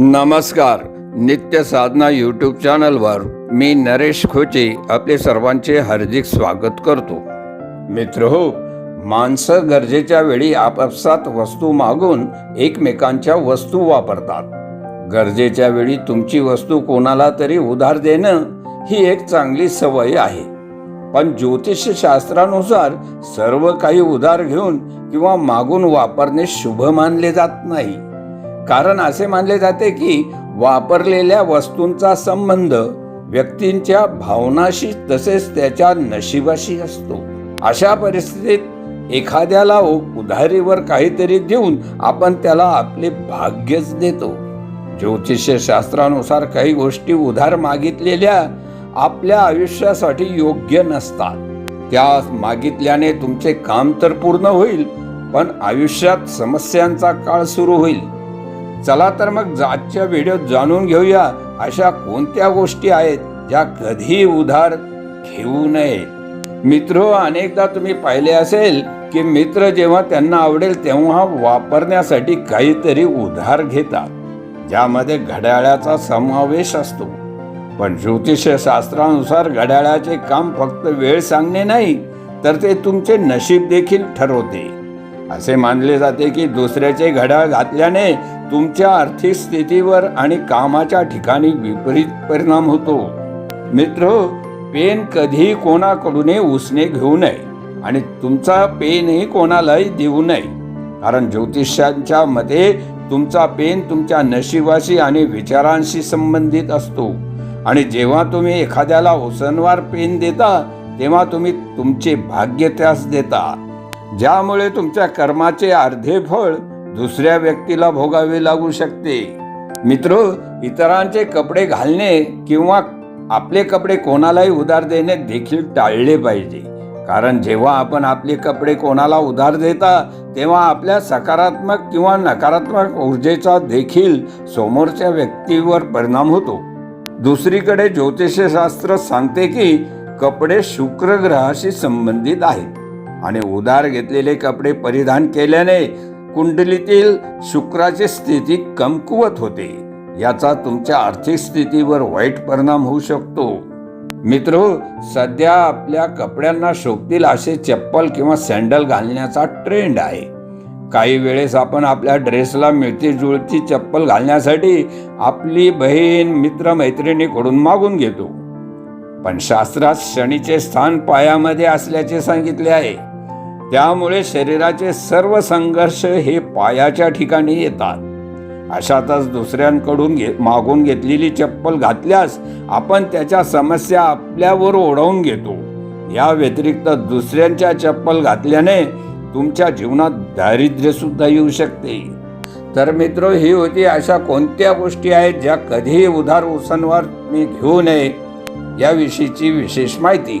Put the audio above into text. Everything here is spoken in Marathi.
नमस्कार नित्य साधना यूट्यूब चॅनलवर मी नरेश खोचे आपले सर्वांचे हार्दिक स्वागत करतो. मित्र हो माणसं गरजेच्या वेळी आपापसात वस्तू मागून एकमेकांच्या वस्तू वापरतात. गरजेच्या वेळी तुमची वस्तू कोणाला तरी उधार देणं ही एक चांगली सवय आहे. पण ज्योतिषशास्त्रानुसार सर्व काही उधार घेऊन किंवा मागून वापरणे शुभ मानले जात नाही. कारण असे मानले जाते की वापरलेल्या वस्तूंचा संबंध व्यक्तींच्या भावनाशी तसेच त्याच्या नशिबाशी असतो. अशा परिस्थितीत एखाद्याला उधारीवर काहीतरी देऊन आपण त्याला आपले भाग्यच देतो. ज्योतिषशास्त्रानुसार काही गोष्टी उधार मागितलेल्या आपल्या आयुष्यासाठी योग्य नसतात. त्या मागितल्याने तुमचे काम तर पूर्ण होईल पण आयुष्यात समस्यांचा काळ सुरू होईल. चला तर मग आजच्या व्हिडिओत जाणून घेऊया अशा कोणत्या गोष्टी आहेत ज्या कधी उधार घेऊ नये. मित्र अनेकदा तुम्ही पाहिले असेल की मित्र जेव्हा त्यांना आवडेल तेव्हा वापरण्यासाठी काहीतरी उधार घेतात ज्यामध्ये घड्याळाचा समावेश असतो. पण ज्योतिषशास्त्रानुसार घड्याळाचे काम फक्त वेळ सांगणे नाही तर ते तुमचे नशीब देखील ठरवते. असे मानले जाते की दुसऱ्याचे घड्याळ घातल्याने तुमच्या आर्थिक स्थितीवर आणि कामाच्या ठिकाणी विपरीत परिणाम होतो. मित्र पेन कधीही कोणाकडूनही उसने घेऊ नये आणि तुमचा पेनही कोणालाही देऊ नये. कारण ज्योतिषांच्या मते तुमचा पेन तुमच्या नशिबाशी आणि विचारांशी संबंधित असतो. आणि जेव्हा तुम्ही एखाद्याला उसनवार पेन देता तेव्हा तुम्ही तुमचे भाग्य त्यास देता. ज्यामुळे तुमच्या कर्माचे अर्धे फळ दुसऱ्या व्यक्तीला भोगावे लागू शकते. मित्र इतरांचे कपडे घालणे किंवा आपले कपडे कोणालाही उधार देणे देखील टाळले पाहिजे. कारण जेव्हा आपण आपले कपडे कोणाला उधार देता तेव्हा आपल्या सकारात्मक किंवा नकारात्मक ऊर्जेचा देखील समोरच्या व्यक्तीवर परिणाम होतो. दुसरीकडे ज्योतिषशास्त्र सांगते की कपडे शुक्र ग्रहाशी संबंधित आहेत आणि उधार घेतलेले कपडे परिधान केल्याने कुंडलीतील शुक्राची स्थिती कमकुवत होते. याचा तुमच्या आर्थिक स्थितीवर वाईट परिणाम होऊ शकतो. मित्र सध्या आपल्या कपड्यांना शोभतील असे चप्पल किंवा सँडल घालण्याचा ट्रेंड आहे. काही वेळेस आपण आपल्या ड्रेसला मिळती जुळती चप्पल घालण्यासाठी आपली बहीण मित्र मैत्रिणीकडून मागून घेतो. पण शास्त्रात शनीचे स्थान पायामध्ये असल्याचे सांगितले आहे. त्यामुळे शरीराचे सर्व संघर्ष हे पायाच्या ठिकाणी येतात. अशातच दुसऱ्यांकडून घे मागून घेतलेली चप्पल घातल्यास आपण त्याच्या समस्या आपल्यावर ओढवून घेतो. या व्यतिरिक्त दुसऱ्यांच्या चप्पल घातल्याने तुमच्या जीवनात दारिद्र्य सुद्धा येऊ शकते. तर मित्र ही होती अशा कोणत्या गोष्टी आहेत ज्या कधीही उधार उसनवार मी घेऊ नये याविषयीची विशेष माहिती.